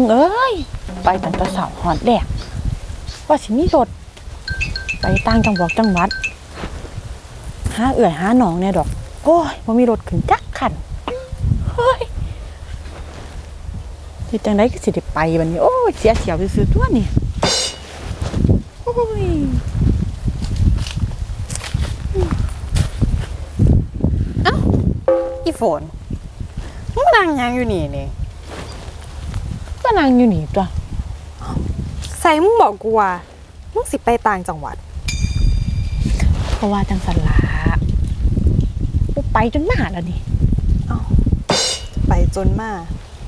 มึงเอ้ย ไปตั้งแต่เสาหอนแดก ว่าสิมีรถไปต่างจังหวัดจังหวัดหาเอื่อยหาหนองเนี่ยดอก โอ้ยว่ามีรถขึ้นจักขันเฮ้ยเฮ็ดจังไดก็สิได้ไปบัดนี้โอ้ยเสียเสียวซื่อตัวนี่โอ้ยอีฝนมึงนั่งยังอยู่นี่นี่ ก็นั่งอยู่นี่ตัวใส่มึงบอกกูว่ามึงสิไปต่างจังหวัดเพราะว่าจังสันลากูไปจนมาแล้วนี่ไปจนมา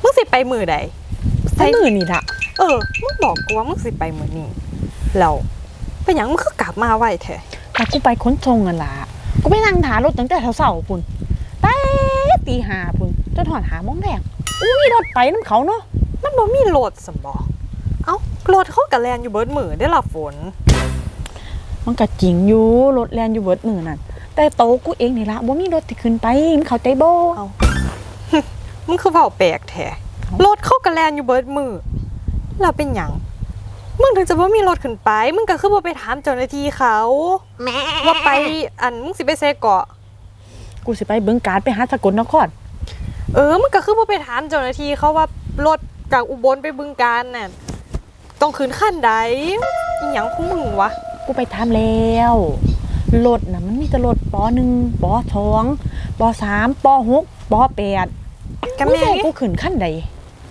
มึงสิไปมือใดใส่มือนี่ละเออมึงบอกกูว่ามึงสิไปมือนี่แล้วเป็นหยังมึงคือกลับมาไวแท้แต่กูไปขนส่งกันละกูไปนั่งถารถตั้งแต่เช้าๆพุ่นแต่ตีหาพุ่นจนถอนหาโมองแรกอู้มีรถไปน้ำเขาเนาะ มันบ่มีรถสมบอเอ้ารถเขากะแลนอยู่เบิดมือได้อละฝน มันก็จริงอยู่รถแลนอยู่เบิดมือนั่นแต่โตวกูเองนี่ละว่ามีรถที่ขึ้นไปมึงเข้าใจบ่เอา มึงคือเว้าแปลกแท้เอ้ารถเขากะแลนอยู่เบิดมือแล้วเป็นหยังมึงถึงจะบ่มีรถขึ้นไป มึงก็คือบ่ไปถามเจ้าหน้าที่เขาว่าไปอันมึงสิไปเซเกาะ กูสิไปเบิ่งการไปหาสกลนคร เออ มันก็คือว่าไปถามเจ้าหน้าที่เขาว่ารถ จากอุบลไปบึงการน่ะต้องคืนขั้นใดอหย่างของมึงวะ กูไปถามแล้วรถน่ะมันมีแต่รถปหนึ่งปสองปสามปหกปแปดกับมึงแม่สิให้นี่กูขึ้นขั้นใด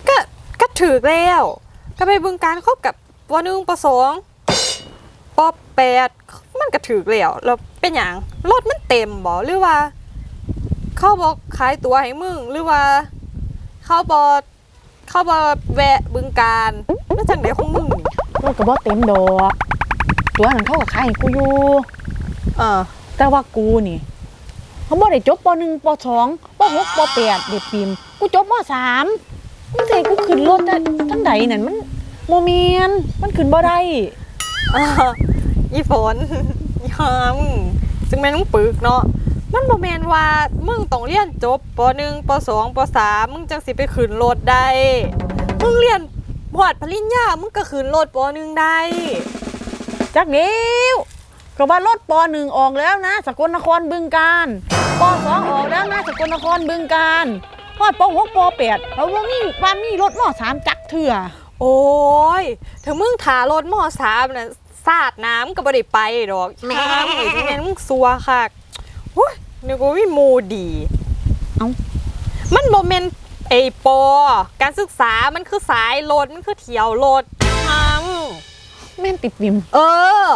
ก็ก็ถือแล้ว ก็ไปบึงการเขากับปหนึ่งปสองปแปดมันก็ถือแล้วแล้วเป็นอย่างรถมันเต็มบ่หรือว่า เขาบอกขายตั๋วให้มึงหรือว่า เขาบอก เขาบอกแวะบึงการแล้วจังไดของมึงนี่รถก็บ่เต็มดอก ตัวนั้นเขาก็ขายให้กูอยู่ เออแต่ว่ากูนี่เขาบ่ได้จบปหนึ่งปสองปหกปแปดเด็กปีมกูจบมสามมึงสิให้กูขึ้นรถได้จังใดนั่นมันโมเมนมันขึ้นบ่ได้อ่าอีฝนอีหามึงจึงแม่นมึงปึกเนาะ มันบ่แม่นว่ามึงต้องเรียนจบปหนึ่งปสองปสามมึงจังสิไปขึ้นรถได้ มึงเรียนพอดปริญญา มึงก็ขึ้นรถปหนึ่งได้ จักเดียวก็ว่ารถปหนึ่งออกแล้วนะ สกลนครบึงการปสองออกแล้วนะ สกลนครบึงการฮอดปหกปแปดแล้วว่ามีว่ามีรถมสามจักเถื่อ โอ้ยถ้ามึงถารถมอสามน่ะสาดน้ำก็บ่ได้ไปดอกแม่มึงเอ้ยจังแม่นมึงซัวคักโอ้ยนึกว่ามีหมูดีเอ้า มันบ่แม่นไอ้ปอ การศึกษามันคือสายรถมันคือเที่ยวรถทำแม่นติดปิมเออ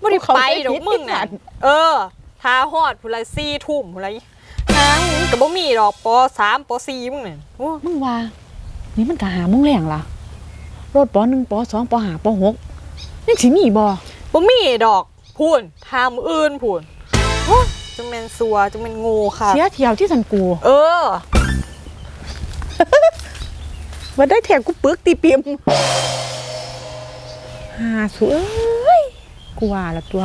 บ่ได้ไปดอกเขาใจผิดมึงที่สัน่ะตว์เออทาฮอดพุ่นละสี่ทุ่มพุ่นละนางมึงก็บ่มีดอกปสามปสี่มึงน่ะโอ้มึงว่า นี่มันก็หาโมงแรงล่ะรถปหนึ่งปสองปห้าปหกยังสิมีบ่บ่มีดอกพูนทามออื่นพูนโอ้ย จังแม่นซัวจังแม่นโง่ค่ะ เสียเที่ยวที่สันกู เออมาได้แถมกูปึกตีปิมหาสวยกูว่าละตัว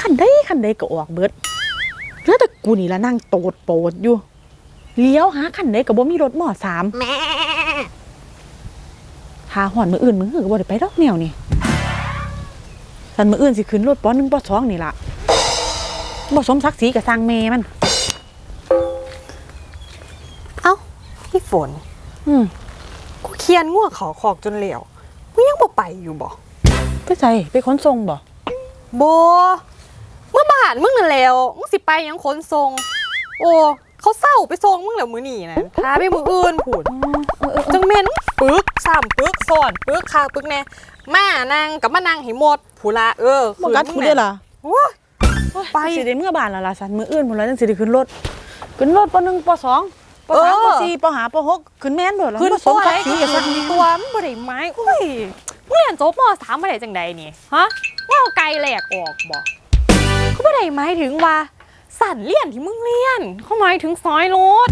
ขันได้ขันได้ก็ออกเบิดแล้วแต่กูนี่ละนั่งโตดโปดอยู่ เลี้ยวหาขันได้ก็บ่มีรถหมอสามหาหอนมืออื่นมือหือก็บ่ได้ไปดอกแนวนี่สันมืออื่นสิขึ้นรถปอหนึ่งปอสองนี่ล่ะ บ่สมศักดิ์ศรีกับสร้างแม่มัน เอ้าพี่ฝน อืมกูเคียนง่วเขาขอกจนเหลวมึงยังบ่ไปอยู่บ่ไปใส่ไปขนส่งบ่โบเมื่อบานมึงนั่นแล้วมึงสิไปหยังขนทรงโอ้เขาเศร้าไปทรงมึงแล้วมื้อนี้นะพาไปมืออื่นพูนเออเออจังแม่นปึกซ้ำปึกซ้อนปึกคาปึกแน่มานางกับมานางให้หมดผู้ละเออบ่กัดกูได้ล่ะโอ้ย ไปสิได้เมื่อบานและล่ะสันมืออื่นพุ่นละจังสิได้ขึ้นรถขึ้นรถปหนึ่งปสองปสามเอปอสี่ปห้าปหกขึ้นแม่นโดดแล้วขึ้นบ่สตัมวศัไหกดิ์ศรีกับขึ้สันนตัวมันบ่ได้ไม้อุ้ยมึงเรียนจบมสามมาได้จังใดนี่ฮะว่าเอาไกลแหลกออกบ่เขาบ่ได้หมายถึงว่าสั่นเรียนที่มึงเรียนเขาหมายถึงซอยรถ